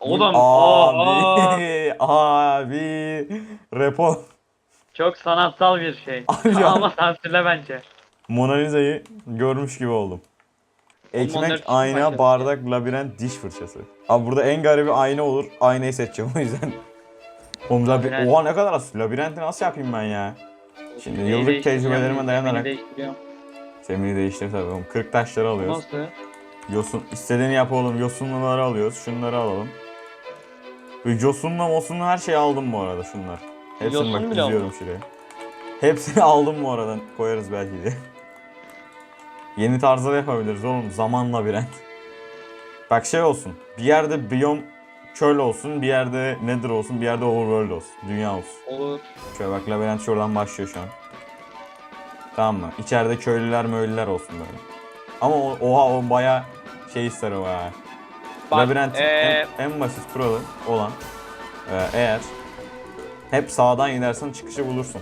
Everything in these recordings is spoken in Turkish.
Oğlum aa, Abi, abi, repo. çok sanatsal bir şey. Abi. Ama sansürle bence. Mona Lisa'yı görmüş gibi oldum. Ekmek, ayna, bardak, labirent, diş fırçası. Abi burada en garibi ayna olur. Aynayı seçeceğim o yüzden. Oğlum labi- Labirent. Oha ne kadar az. Labirenti nasıl yapayım ben ya? Şimdi Neyi yıllık değiştireceğim, tecrübelerime neyi dayanarak- değiştiriyorum. Semini değiştir tabii oğlum. 40 taşları alıyoruz. Nasıl? Yosun, istediğini yap oğlum. Yosunluları alıyoruz. Şunları alalım. Ve Yosunla mosunla her şeyi aldım bu arada şunlar. Hepsini Yosun bak bile diziyorum şuraya. Hepsini aldım bu arada. Koyarız belki de. Yeni tarzda da yapabiliriz oğlum. Zaman labirent. Bak şey olsun. Bir yerde biyom çöl olsun. Bir yerde nether olsun. Bir yerde overworld olsun. Dünya olsun. Olur. Şöyle bak labirent şuradan başlıyor şu an. Tamam mı? İçeride köylüler möylüler olsun böyle. Ama o, oha o baya şey ister o ha. Bak, labirent ee, en, en basit kuralı olan e, eğer hep sağdan gidersen çıkışı bulursun.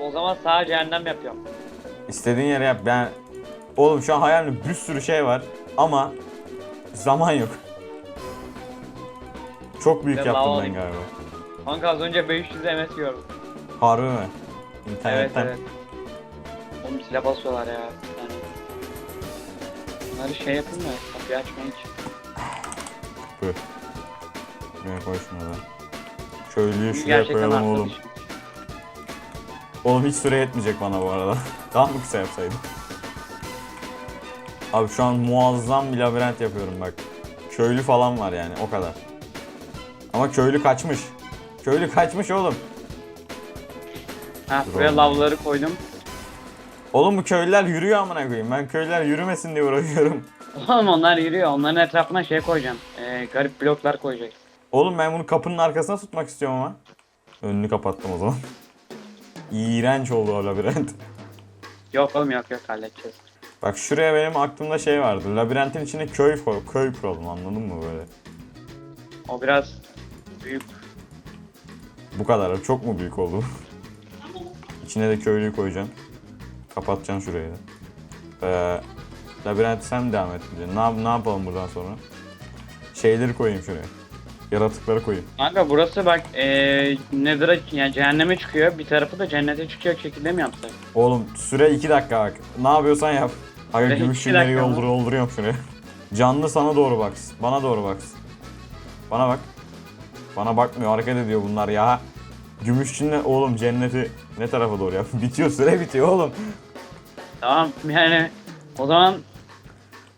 O zaman sağ cehennem yapıyorum. İstediğin yere yap. Ben oğlum şu an hayalimde bir sürü şey var ama zaman yok. Çok büyük Ben yaptım ben galiba. Kanka az önce 500 MS gördüm. Harbi mi? Evet İnternetten. evet. Oğlum silah basıyorlar ya. Bunları şey yapın da kapıyı açmayın ki. Buyur. Şuraya koy da. Köylüyü şuraya Gerçekten koyalım oğlum. arkadaşım. Oğlum hiç süre yetmeyecek bana bu arada. Daha mı kısa yapsaydım? Abi şu an muazzam bir labirent yapıyorum bak. Köylü falan var yani o kadar. Ama köylü kaçmış. Köylü kaçmış oğlum. Ha Dur buraya oğlum. lavları koydum. Oğlum bu köylüler yürüyor amına koyayım. Ben köylüler yürümesin diye uğraşıyorum. Oğlum onlar yürüyor. Onların etrafına şey koyacağım. Ee, garip bloklar koyacak. Oğlum ben bunu kapının arkasına tutmak istiyorum ama. Önünü kapattım o zaman. İğrenç oldu o labirent. Yok oğlum yok yok halledeceğiz. Bak şuraya benim aklımda şey vardı. Labirentin içine köy koy, köy kuralım anladın mı böyle? O biraz büyük. Bu kadar. Çok mu büyük oldu? İçine de köylüyü koyacaksın. Kapatacaksın şurayı da. Ee, labirenti sen devam et. Ne, yap- ne yapalım buradan sonra? Şeyleri koyayım şuraya. Yaratıkları koyayım. Kanka burası bak ee, Nether'a yani cehenneme çıkıyor. Bir tarafı da cennete çıkacak şekilde mi yapsak? Oğlum süre 2 dakika bak. Ne yapıyorsan yap. Süre gümüş iki çimleri dakika mı? yoldur, yolduruyorum şuraya. Canlı sana doğru baksın. Bana doğru baksın. Bana bak. Bana bakmıyor hareket ediyor bunlar ya. Gümüşçinle oğlum cenneti ne tarafa doğru yap? bitiyor süre bitiyor oğlum. Tamam yani o zaman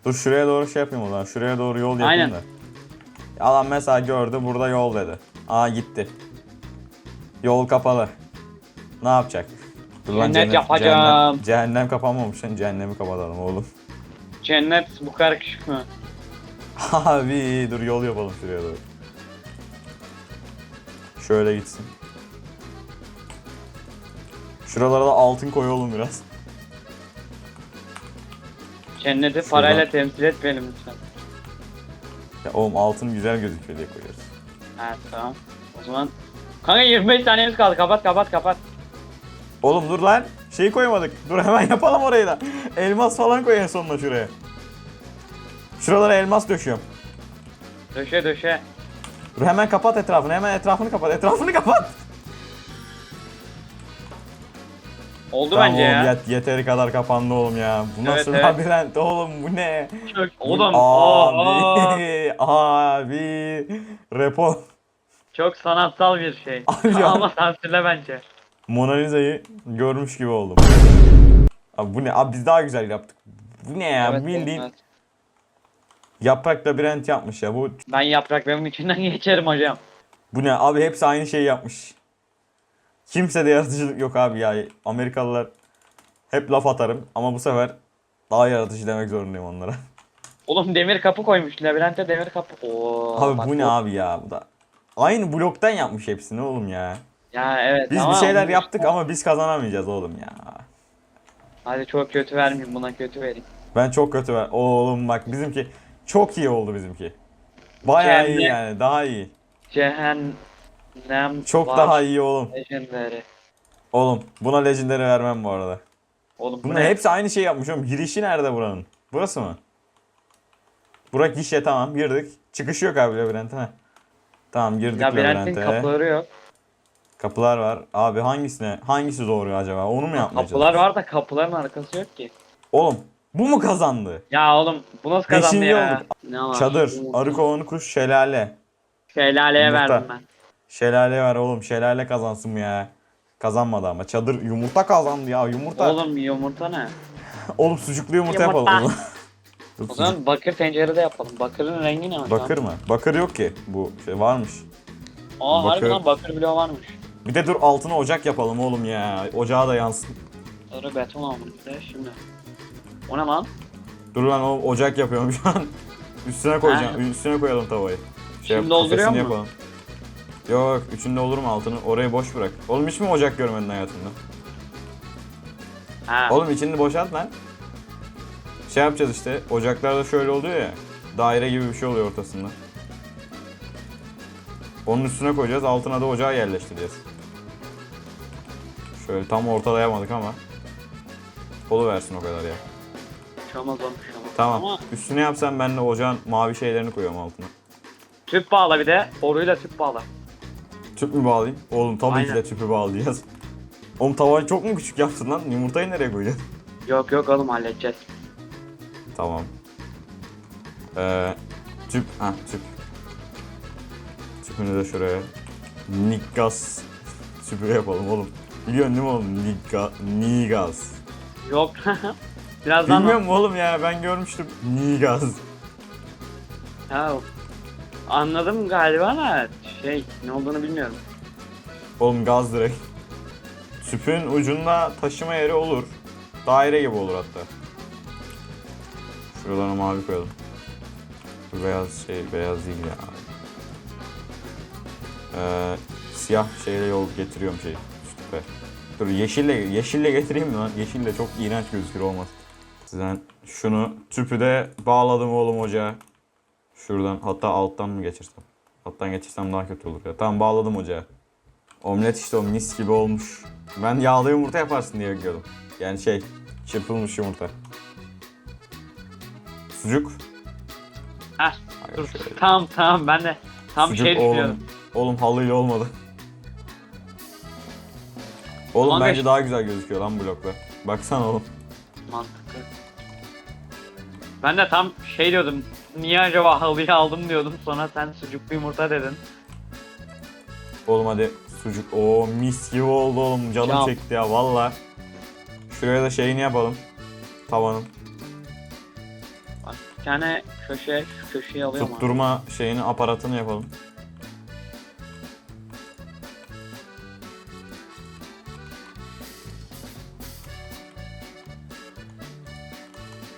Dur şuraya doğru şey yapayım o zaman. Şuraya doğru yol yapayım Aynen. da. Adam mesela gördü burada yol dedi. Aa gitti. Yol kapalı. Ne yapacak? Dur lan Cennet yapacağım. Cehennem, cehennem kapanmamış lan cehennemi kapatalım oğlum. cennet bu kadar küçük mü? Abi dur yol yapalım şuraya doğru. Şöyle gitsin. Şuralara da altın koy oğlum biraz. Cenneti parayla temsil etmeyelim lütfen. Ya oğlum altın güzel gözüküyor diye koyuyoruz. Evet tamam. O zaman Kanka 25 saniyemiz kaldı. Kapat kapat kapat. Oğlum dur lan. Şeyi koymadık. Dur hemen yapalım orayı da. Elmas falan koy en sonuna şuraya. Şuralara elmas döşüyorum. Döşe döşe. Dur hemen kapat etrafını. Hemen etrafını kapat. Etrafını kapat. Oldu Tamam bence oğlum ya. yet- yeteri kadar kapandı oğlum ya. Bu Evet, nasıl evet. labirent oğlum bu ne? Çok- Oğlum aa, Abi, abi, repo. çok sanatsal bir şey. Abi ya. Ama sansürle bence. Mona Lisa'yı görmüş gibi oldum. Abi bu ne? Abi biz daha güzel yaptık. Bu ne ya? Evet, Bildiğin evet. yaprak labirent yapmış ya. Bu Ben yapraklarımın içinden geçerim hocam. bu ne? Abi hepsi aynı şeyi yapmış. Kimse de yaratıcılık yok abi ya. Amerikalılar hep laf atarım ama bu sefer daha yaratıcı demek zorundayım onlara. Oğlum demir kapı koymuş. Labirente demir kapı. Oo, Abi bak bu ne abi ya? Bu da aynı bloktan yapmış hepsini oğlum ya. Ya evet Biz ama bir şeyler yaptık ama biz kazanamayacağız oğlum ya. Hadi çok kötü vermeyeyim buna kötü vereyim. Ben çok kötü ver. Oğlum bak bizimki çok iyi oldu bizimki. Bayağı iyi Cehennem. yani daha iyi. Cehennem Çok var. daha iyi oğlum. Legendary. Oğlum buna legendary vermem bu arada. Oğlum bu Bunlar ne? hepsi aynı şey yapmış oğlum. Girişi nerede buranın? Burası mı? Burak gişe tamam girdik. Çıkış yok abi labirente. Heh. Tamam girdik Labirentin labirente. kapıları yok. Kapılar var. Abi hangisine hangisi doğru acaba? Onu mu yapmaya Kapılar var da kapıların arkası yok ki. Oğlum bu mu kazandı? Ya oğlum bu nasıl kazandı Beşinci ya? olduk. Ne var? Çadır, arı kovanı kuş, şelale. Şelaleye Yumurta. verdim ben. Şelale var oğlum. Şelale kazansın ya? Kazanmadı ama. Çadır yumurta kazandı ya. Yumurta. Oğlum, Oğlum yumurta ne? sucuklu yumurta, Yumurta. yapalım o zaman. Dur, O zaman bakır tencerede yapalım. Bakırın rengi ne? Bakır mı? Bakır yok ki. Bu şey varmış. Aa bakır- harbiden bakır bloğu varmış. Bir de dur altına ocak yapalım oğlum ya. Ocağa da yansın. Sarı beton aldım işte şimdi. O ne lan? Dur ben o ocak yapıyorum şu an. Üstüne koyacağım. Üstüne koyalım tavayı. Şey Şimdi dolduruyor mu? yapalım. Yok üçünde olur mu altını? Orayı boş bırak. Oğlum hiç mi ocak görmedin hayatında? Ha. Oğlum içini boşalt lan. Şey yapacağız işte. Ocaklarda şöyle oluyor ya. Daire gibi bir şey oluyor ortasında. Onun üstüne koyacağız. Altına da ocağı yerleştireceğiz. Şöyle tam ortalayamadık ama. versin o kadar ya. Şamaz olmuş şamaz. Tamam. Ama Üstüne yapsam ben de ocağın mavi şeylerini koyuyorum altına. tüp bağla bir de. Boruyla tüp bağla. Tüp mü bağlayayım? Oğlum tabii ki Aynen. de tüpü bağlayacağız. Oğlum tavayı çok mu küçük yaptın lan? Yumurtayı nereye koyacaksın? Yok yok oğlum halledeceğiz. Tamam. Ee, tüp, ha tüp. Tüpünü de şuraya. Nigas tüpü yapalım oğlum. Biliyorsun değil mi oğlum? Niga, Nigas. Yok. Birazdan Bilmiyor musun oğlum ya? Ben görmüştüm. Nigas. Ha, anladım galiba ama şey ne olduğunu bilmiyorum. Oğlum gaz direkt. Tüpün ucunda taşıma yeri olur. Daire gibi olur hatta. Şuralarına mavi koyalım. Bu beyaz şey, beyaz değil ya. Ee, siyah şeyle yol getiriyorum şey. Tüpe. Dur yeşille, yeşille getireyim mi lan? Yeşille çok iğrenç gözükür olmaz. Sizden şunu tüpü de bağladım oğlum ocağa. Şuradan hatta alttan mı geçirsem? Alttan geçirsem daha kötü olur ya. Tamam bağladım ocağa. Omlet işte o mis gibi olmuş. Ben yağlı yumurta yaparsın diye bekliyordum. Yani şey, çırpılmış yumurta. Sucuk. Heh Hayır, dur. şöyle. Tamam tamam ben de tam Sucuk şey düşünüyorum. oğlum, oğlum halıyla olmadı. Oğlum Kanka bence şu- daha güzel gözüküyor lan bloklar. Baksana oğlum. Mantıklı. Ben de tam şey diyordum. Niye acaba halıyı aldım diyordum. Sonra sen sucuklu yumurta dedin. Oğlum hadi sucuk. Oo mis gibi oldu oğlum. Canım Ya. çekti ya valla. Şuraya da şeyini yapalım. Tavanın. Bak bir tane köşe şu köşeyi alıyorum abi. Tutturma şeyini aparatını yapalım.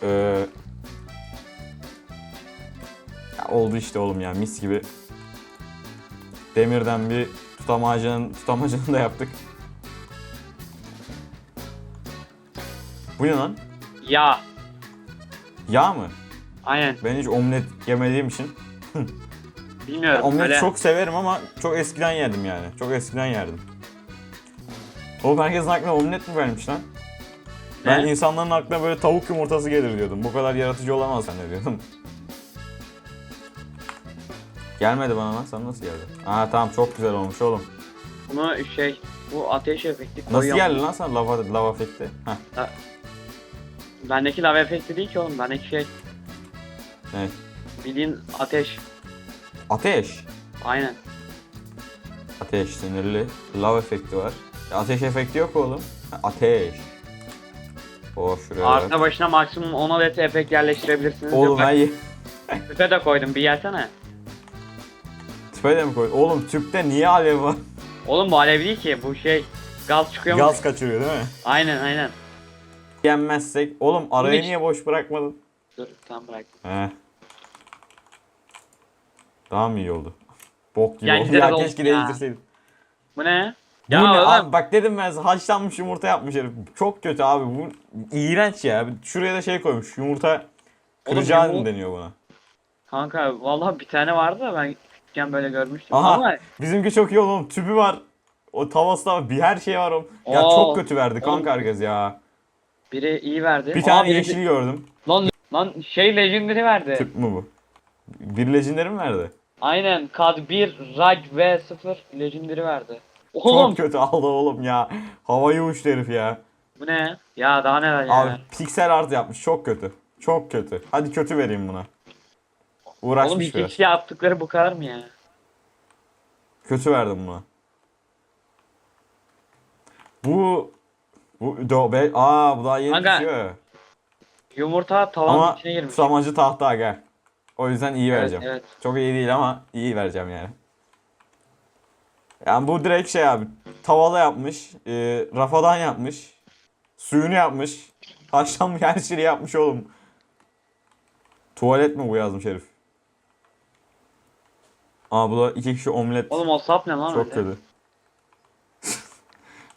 Ee, oldu işte oğlum ya mis gibi. Demirden bir tutamacının tutamacını da yaptık. Bu ne lan? Ya Yağ mı? aynen Ben hiç omlet yemediğim için bilmiyorum. Omlet böyle... çok severim ama çok eskiden yedim yani. Çok eskiden yerdim. Oğlum herkesin aklına omlet mi vermiş lan? Ben Ne? insanların aklına böyle tavuk yumurtası gelir diyordum. Bu kadar yaratıcı olamaz zannediyordum. Gelmedi bana lan. Sen nasıl geldi? Aa tamam çok güzel olmuş oğlum. Bunu şey bu ateş efekti Nasıl koyuyorum. geldi lan sen lava, lava efekti? Heh. Bendeki lava efekti değil ki oğlum. Bendeki şey Ne? bildiğin ateş. Ateş. Aynen. Ateş sinirli. Lava efekti var. Ya ateş efekti yok oğlum. Ha, ateş. Oh şuraya bak. Arta başına maksimum 10 adet efekt yerleştirebilirsiniz. Oğlum ben tüpe de koydum bir gelsene. Tüpe de mi koy? Oğlum tüpte niye alev var? Oğlum bu alev değil ki bu şey gaz çıkıyor mu? Gaz kaçırıyor değil mi? Aynen aynen. Yenmezsek. Oğlum arayı Hiç- niye boş bırakmadın? Dur tamam bırak. He. Daha mı iyi oldu? Bok gibi Ya oldu. güzel Ya oldu keşke ya. değiştirseydin. Bu ne? Bu Ya ne? oğlum, Abi bak dedim ben size, haşlanmış yumurta yapmış herif. Çok kötü abi bu. iğrenç ya. Şuraya da şey koymuş. Yumurta kıracağı mı deniyor buna? Kanka vallahi bir tane vardı da ben küçükken böyle görmüştüm. Aha Ama bizimki çok iyi oğlum. Tüpü var. O tavası da var. Bir her şey var oğlum. Ya Oo. çok kötü verdi kanka Oğlum. herkes ya. biri iyi verdi. Bir tane yeşil gördüm. Lan lan şey legendary verdi. Tüp mü bu? Bir legendary mi verdi? Aynen kad 1 Rag V0 Legendary verdi. Oğlum Çok kötü aldı oğlum ya. Havayı uçtu herif ya. bu ne? Ya daha neler ya. Abi piksel art yapmış. Çok kötü. Çok kötü. Hadi kötü vereyim buna. Oğlum Uğraşmış iki biraz. kişi yaptıkları bu kadar mı ya? Kötü verdim buna. Bu bu do be aa bu daha yeni Aga, düşüyor. Yumurta tavanın Ama içine girmiş. tutamacı tahta gel. O yüzden iyi Evet, vereceğim. evet. Çok iyi değil ama iyi vereceğim yani. Yani bu direkt şey abi. Tavada yapmış. E, rafadan yapmış. Suyunu yapmış. Haşlanmış her şeyi yapmış oğlum. Tuvalet mi bu yazmış herif. Aa bu da iki kişi omlet. Oğlum o sap ne lan Çok öyle? kötü.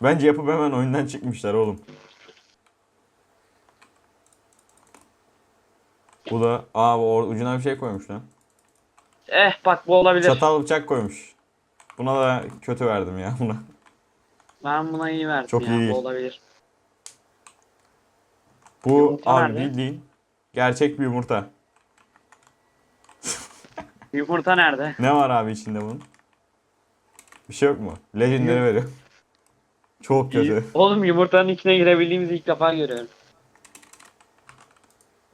Bence yapıp hemen oyundan çıkmışlar oğlum. Bu da aa bu or- ucuna bir şey koymuş lan. Eh bak bu olabilir. Çatal bıçak koymuş. Buna da kötü verdim ya buna. Ben buna iyi verdim Çok ya. iyi. Bu olabilir. Bu Yumurta abi nerede? bildiğin gerçek bir yumurta. Yumurta nerede? Ne var abi içinde bunun? Bir şey yok mu? Legendary veriyor. Çok kötü. Oğlum yumurtanın içine girebildiğimizi ilk defa görüyorum.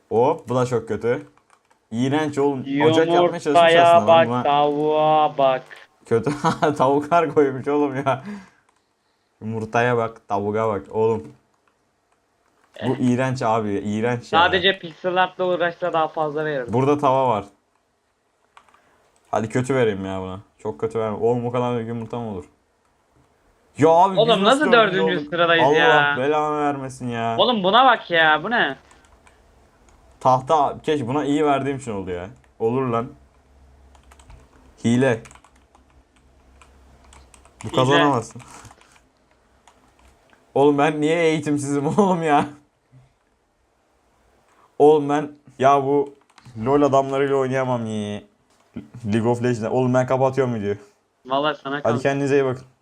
O bu da çok kötü. İğrenç oğlum. Ocak yapmaya çalışmış Yumurtaya aslında. bak, lan buna. tavuğa bak. Kötü. Tavuklar koymuş oğlum ya. Yumurtaya bak, tavuğa bak oğlum. Bu iğrenç abi, iğrenç ya. Sadece pixel art'la uğraşsa daha fazla verirdim. Burada tava var. Hadi kötü vereyim ya buna. Çok kötü verme. Oğlum o kadar yumurta mı olur? Ya abi biz Oğlum nasıl dördüncü olduk? sıradayız Allah ya? belanı vermesin ya. Oğlum buna bak ya bu ne? Tahta keş buna iyi verdiğim için oldu ya. Olur lan. Hile. Bu kazanamazsın. Oğlum ben niye eğitimsizim oğlum ya? Oğlum ben ya bu LoL adamlarıyla oynayamam ya. League of Legends. Oğlum ben kapatıyorum videoyu. Vallahi sana Hadi kalmış. kendinize iyi bakın.